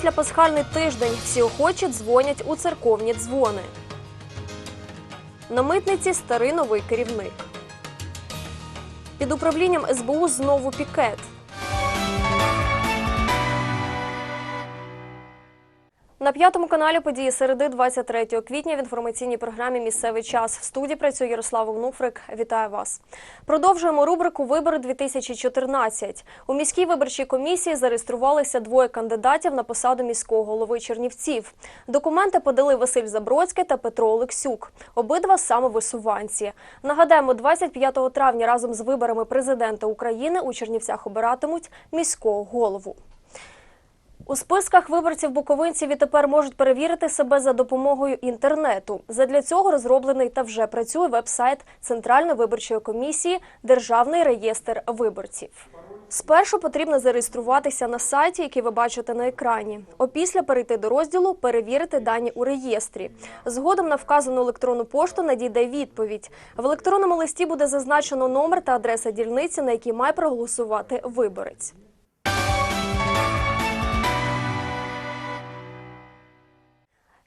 після пасхальний тиждень всі охочі дзвонять у церковні дзвони. На митниці старий новий керівник. Під управлінням СБУ знову пікет. На п'ятому каналі події середи 23 квітня в інформаційній програмі Місцевий час в студії працює Ярослав Онуфрик. Вітаю вас. Продовжуємо рубрику Вибори 2014 У міській виборчій комісії зареєструвалися двоє кандидатів на посаду міського голови Чернівців. Документи подали Василь Забродський та Петро Олексюк. Обидва самовисуванці. Нагадаємо, 25 травня разом з виборами президента України у Чернівцях обиратимуть міського голову. У списках виборців буковинці відтепер можуть перевірити себе за допомогою інтернету. Задля цього розроблений та вже працює веб-сайт Центральної виборчої комісії Державний реєстр виборців. Спершу потрібно зареєструватися на сайті, який ви бачите на екрані. Опісля перейти до розділу Перевірити дані у реєстрі. Згодом на вказану електронну пошту надійде відповідь. В електронному листі буде зазначено номер та адреса дільниці, на якій має проголосувати виборець.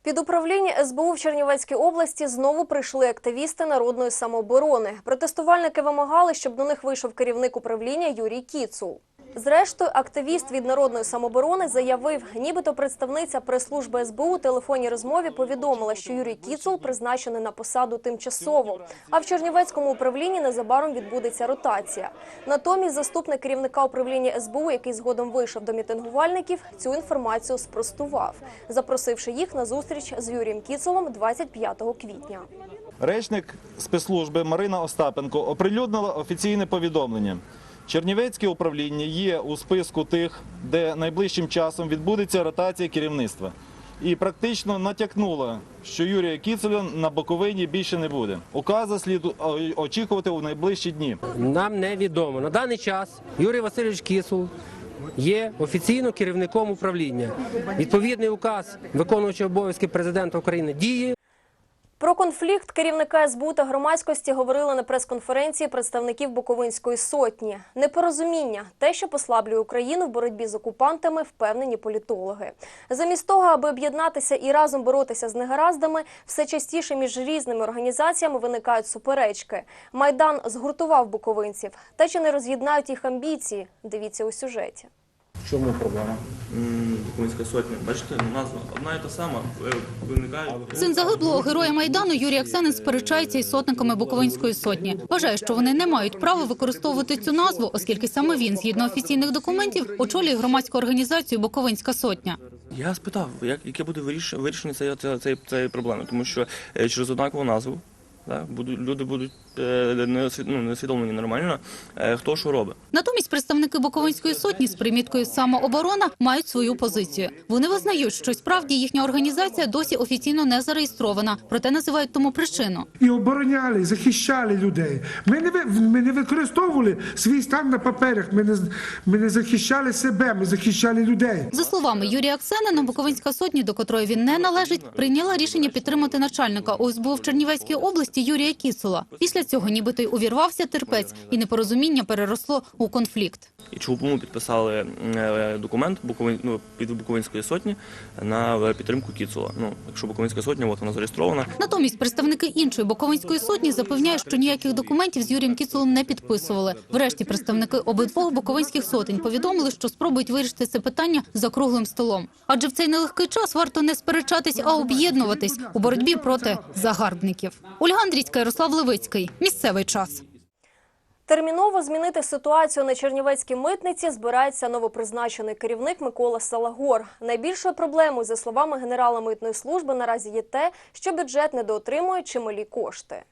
Під управління СБУ в Чернівецькій області знову прийшли активісти народної самооборони. Протестувальники вимагали, щоб до них вийшов керівник управління Юрій Кіцул. Зрештою, активіст від народної самооборони заявив, нібито представниця прес-служби СБУ у телефонній розмові повідомила, що Юрій Кіцул призначений на посаду тимчасово. А в Чернівецькому управлінні незабаром відбудеться ротація. Натомість, заступник керівника управління СБУ, який згодом вийшов до мітингувальників, цю інформацію спростував, запросивши їх на зустріч з Юрієм Кіцулом 25 квітня. Речник спецслужби Марина Остапенко оприлюднила офіційне повідомлення. Чернівецьке управління є у списку тих, де найближчим часом відбудеться ротація керівництва. І практично натякнула, що Юрія Кіцеля на Буковині більше не буде. Указа слід очікувати у найближчі дні. Нам невідомо. На даний час Юрій Васильович Кісул є офіційно керівником управління. Відповідний указ, виконуючи обов'язки президента України, діє. Про конфлікт керівника СБУ та громадськості говорили на прес-конференції представників Буковинської сотні. Непорозуміння те, що послаблює Україну в боротьбі з окупантами, впевнені політологи. Замість того, аби об'єднатися і разом боротися з негараздами, все частіше між різними організаціями виникають суперечки. Майдан згуртував буковинців. Та чи не роз'єднають їх амбіції? Дивіться у сюжеті. В чому проблема? М, Буковинська сотня. Бачите, назва одна і та сама е, виникає. Син загиблого героя майдану Юрій Аксенин сперечається із сотниками Буковинської сотні. Вважає, що вони не мають права використовувати цю назву, оскільки саме він, згідно офіційних документів, очолює громадську організацію Буковинська сотня. Я спитав, як яке буде виріш- вирішення цієї цієї, проблеми, тому що е, через однакову назву да, люди будуть не освід- ну, усвідомлені нормально, е, хто що робить. Натомість представники Буковинської сотні з приміткою самооборона мають свою позицію. Вони визнають, що справді їхня організація досі офіційно не зареєстрована, проте називають тому причину. і обороняли, захищали людей. Ми не ви- ми не використовували свій стан на паперах. Ми не з- ми не захищали себе, ми захищали людей. За словами Юрія Аксенина, Буковинська сотня, до котрої він не належить, прийняла рішення підтримати начальника ОСБУ в Чернівецькій області Юрія Кіцула. Після цього нібито й увірвався терпець, і непорозуміння переросло у конфлікт. І чому підписали е, документ Буковин, ну, під Буковинської сотні на е, підтримку Кіцула. Ну, якщо Буковинська сотня, от вона зареєстрована. Натомість представники іншої Буковинської сотні запевняють, що ніяких документів з Юрієм Кіцулом не підписували. Врешті представники обидвох буковинських сотень повідомили, що спробують вирішити це питання за круглим столом. Адже в цей нелегкий час варто не сперечатись, а об'єднуватись у боротьбі проти загарбників. Ольга Андрійська, Ярослав Левицький. Місцевий час. Терміново змінити ситуацію на Чернівецькій митниці збирається новопризначений керівник Микола Салагор. Найбільшою проблемою, за словами генерала митної служби, наразі є те, що бюджет недоотримує чималі кошти.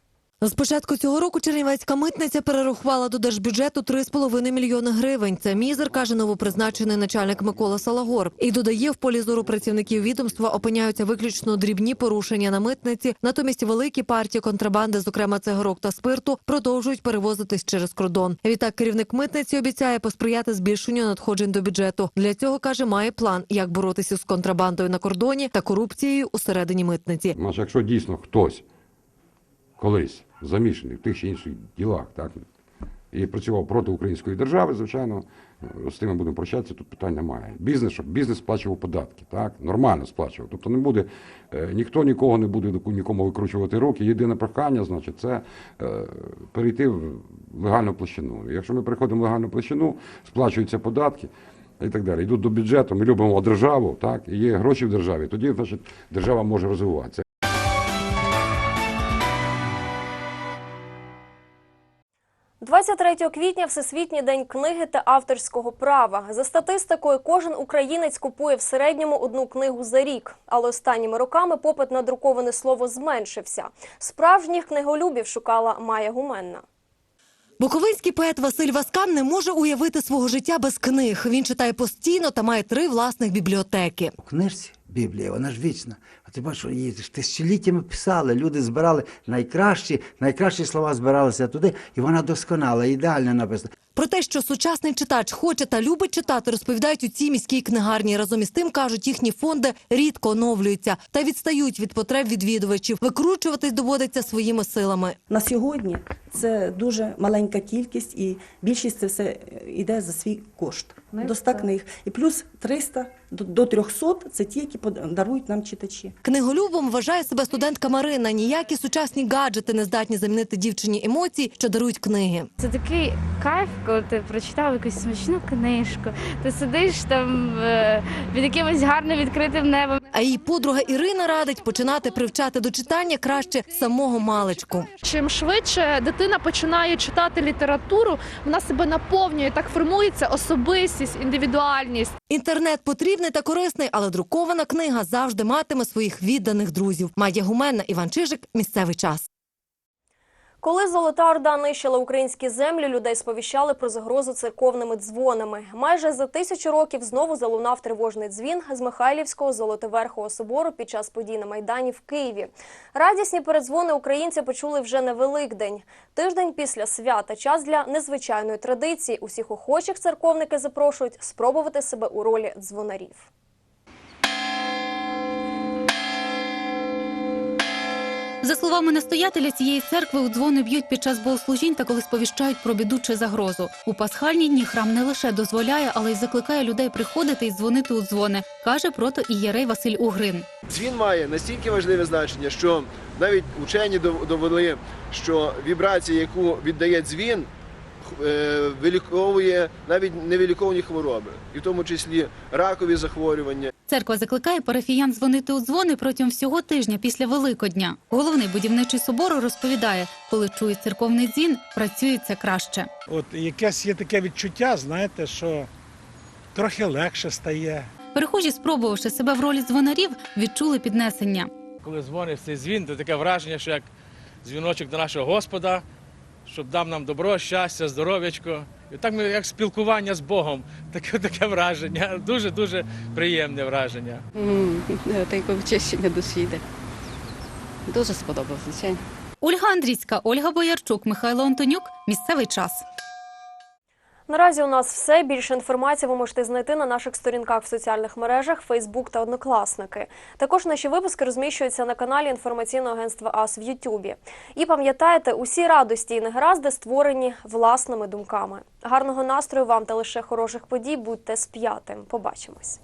З початку цього року Чернівецька митниця перерахувала до держбюджету 3,5 мільйони гривень. Це мізер, каже новопризначений начальник Микола Салагор. І додає, в полі зору працівників відомства опиняються виключно дрібні порушення на митниці. Натомість великі партії контрабанди, зокрема цигарок та спирту, продовжують перевозитись через кордон. Відтак керівник митниці обіцяє посприяти збільшенню надходжень до бюджету. Для цього каже, має план, як боротися з контрабандою на кордоні та корупцією усередині митниці. Значить, якщо дійсно хтось колись замішаний в тих чи інших ділах, так, і працював проти української держави, звичайно, з тим ми будемо прощатися, тут питань немає. Бізнес, щоб бізнес сплачував податки, так, нормально сплачував. Тобто не буде, е, ніхто нікого не буде нікому викручувати руки. Єдине прохання, значить, це е, перейти в легальну площину. Якщо ми переходимо в легальну площину, сплачуються податки. І так далі. Йдуть до бюджету, ми любимо державу, так, і є гроші в державі. Тоді, значить, держава може розвиватися. 23 квітня Всесвітній день книги та авторського права. За статистикою, кожен українець купує в середньому одну книгу за рік. Але останніми роками попит на друковане слово зменшився. Справжніх книголюбів шукала Майя Гуменна. Буковинський поет Василь Васкан не може уявити свого життя без книг. Він читає постійно та має три власних бібліотеки. У книжці Біблія, вона ж вічна. А ти бачиш, її тисячоліттями писали, люди збирали найкращі, найкращі слова збиралися туди, і вона досконала, ідеально написана. Про те, що сучасний читач хоче та любить читати, розповідають у цій міській книгарні. Разом із тим кажуть, їхні фонди рідко оновлюються та відстають від потреб відвідувачів. Викручуватись доводиться своїми силами. На сьогодні це дуже маленька кількість, і більшість це все йде за свій кошт. До 100 книг. І плюс 300 до- до 300 – це ті, які пода- дарують нам читачі. Книголюбом вважає себе студентка Марина. Ніякі сучасні гаджети не здатні замінити дівчині емоції, що дарують книги. Це такий кайф, коли ти прочитав якусь смачну книжку, ти сидиш там е, під якимось гарним відкритим небом. А її подруга Ірина радить починати привчати до читання краще самого маличку. Чим швидше дитина починає читати літературу, вона себе наповнює, так формується особистість, індивідуальність. Інтернет потрібний та корисний, але друкована книга завжди матиме своїх відданих друзів. Майя Гуменна, Іван Чижик. Місцевий час. Коли Золота Орда нищила українські землі, людей сповіщали про загрозу церковними дзвонами. Майже за тисячу років знову залунав тривожний дзвін з Михайлівського Золотоверхого собору під час подій на Майдані в Києві. Радісні передзвони українці почули вже на Великдень. Тиждень після свята час для незвичайної традиції. Усіх охочих церковники запрошують спробувати себе у ролі дзвонарів. За словами настоятеля цієї церкви, у дзвони б'ють під час богослужінь та коли сповіщають про біду чи загрозу. У пасхальні дні храм не лише дозволяє, але й закликає людей приходити і дзвонити у дзвони, каже прото ієрей Василь Угрин. Дзвін має настільки важливе значення, що навіть учені довели, що вібрація, яку віддає дзвін, е, виліковує навіть невиліковані хвороби, і в тому числі ракові захворювання. Церква закликає парафіян дзвонити у дзвони протягом всього тижня після Великодня. Головний будівничий собору розповідає, коли чують церковний дзвін, працюється краще. От якесь є таке відчуття, знаєте, що трохи легше стає. Перехожі, спробувавши себе в ролі дзвонарів, відчули піднесення. Коли дзвониш цей дзвін, то таке враження, що як дзвіночок до нашого Господа, щоб дав нам добро, щастя, здоров'ячко. І так ми як спілкування з Богом. Таке таке враження. Дуже дуже приємне враження. Таке очищення душі йде. Дуже сподобалося, звичайно. Ольга Андрійська, Ольга Боярчук, Михайло Антонюк. Місцевий час. Наразі у нас все. Більше інформації ви можете знайти на наших сторінках в соціальних мережах Фейсбук та Однокласники. Також наші випуски розміщуються на каналі інформаційного агентства АС в Ютубі. І пам'ятайте, усі радості і негаразди створені власними думками. Гарного настрою вам та лише хороших подій. Будьте сп'ятим. Побачимось.